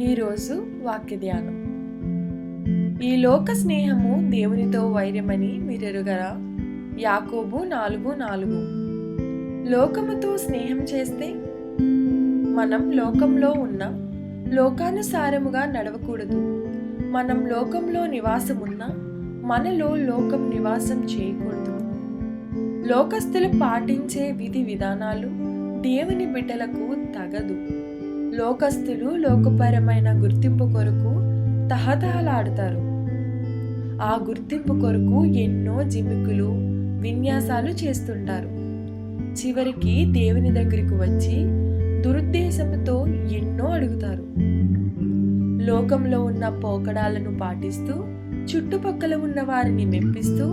ఈరోజు వాక్య ధ్యానం ఈ లోక స్నేహము దేవునితో వైరమని మీరెరుగరా? యాకోబు నాలుగు నాలుగు. లోకముతో స్నేహం చేస్తే? మనం లోకంలో ఉన్న లోకానుసారముగా నడవకూడదు. మనం లోకంలో నివాసమున్న మనలో లోకం నివాసం చేయకూడదు. లోకస్తులు పాటించే విధి విధానాలు దేవుని బిడ్డలకు తగదు. లోకస్తులు లోకపరమైన గుర్తింపు కొరకు తహతహలాడతారు. ఆ గుర్తింపు కొరకు ఎన్నో జిమికులు విన్యాసాలు చేస్తుంటారు. చివరికి దేవుని దగ్గరికి వచ్చి దురుద్దేశంతో ఎన్నో అడుగుతారు. లోకంలో ఉన్న పోకడాలను పాటిస్తూ చుట్టుపక్కల ఉన్న వారిని మెప్పిస్తూ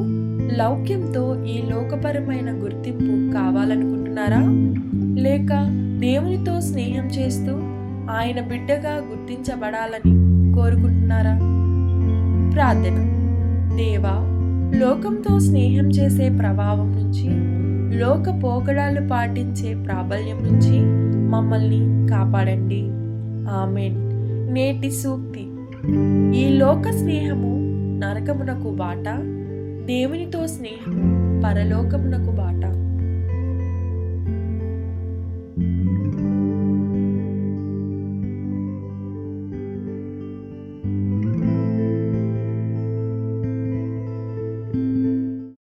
లౌక్యంతో ఈ లోకపరమైన గుర్తింపు కావాలనుకుంటున్నారా? లేక దేవునితో స్నేహం చేస్తూ ఆయన బిడ్డగా గుర్తించబడాలని కోరుకుంటున్నారా? ప్రార్థన. దేవా లోకంతో స్నేహం చేసే ప్రభావం నుంచి లోక పోకడాలు పాటించే ప్రాబల్యం నుంచి మమ్మల్ని కాపాడండి. ఆమెన్. నేటి సూక్తి. ఈ లోక స్నేహము నరకమునకు బాట దేవునితో స్నేహము పరలోకమునకు బాట.